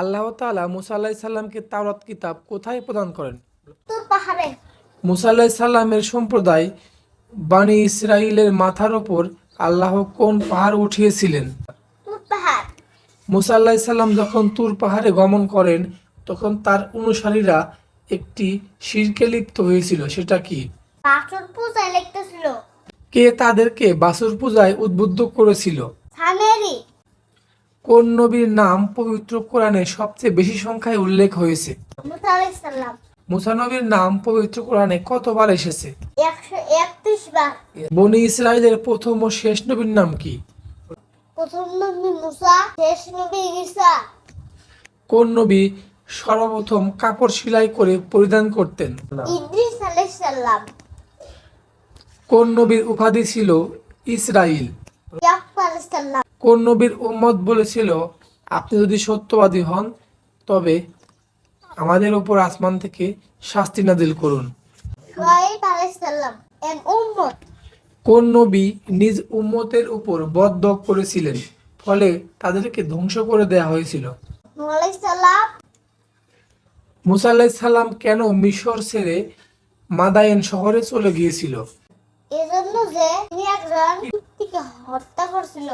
আল্লাহ তাআলা মুসা আল্লাহ সাল্লামকে তাওরাত কিতাব কোথায় প্রদান করেন? মুসা আল্লাহ সাল্লামের সম্প্রদায় বানি ইসরাইলের মাথার ওপর আল্লাহ কোন পাহাড় উঠিয়েছিলেন? মুসা আল্লাহ সাল্লাম যখন তুর পাহাড়ে গমন করেন তখন তার অনুসারীরা একটি শিরকে লিপ্ত হয়েছিল সেটা কি? বাসন পূজায় লিখতেছিল কে তাদেরকে বাসুর পূজায় উদ্বুদ্ধ করেছিল? কোন নবীর নাম পবিত্র কোরআনে সবচেয়ে বেশি সংখ্যায় উল্লেখ হয়েছে? মুসা নবীর নাম পবিত্র কোরআনে কতবার এসেছে? বনি ইসরায়েলের প্রথম ও শেষ নবীর নাম কি? প্রথম নবী মুসা শেষ নবী ঈসা। কোন নবী সর্বপ্রথম কাপড় সেলাই করে পরিধান করতেন? ইদ্রিস কোন নবীর উপাধি ছিল ইসরাইল কোন নবীর উম্মত বলেছিল আপনি যদি সত্যবাদী হন তবে আমাদের উপর আসমান থেকে শাস্তি নাজিল করুন। কোন নবী নিজ উম্মতের উপর বদ্ধ করেছিলেন ফলে তাদেরকে ধ্বংস করে দেয়া হয়েছিল। মুসা সালাম কেন মিশর ছেড়ে মাদায়েন শহরে চলে গিয়েছিল? এজন্য যে তিনি একজন হত্যা করছিল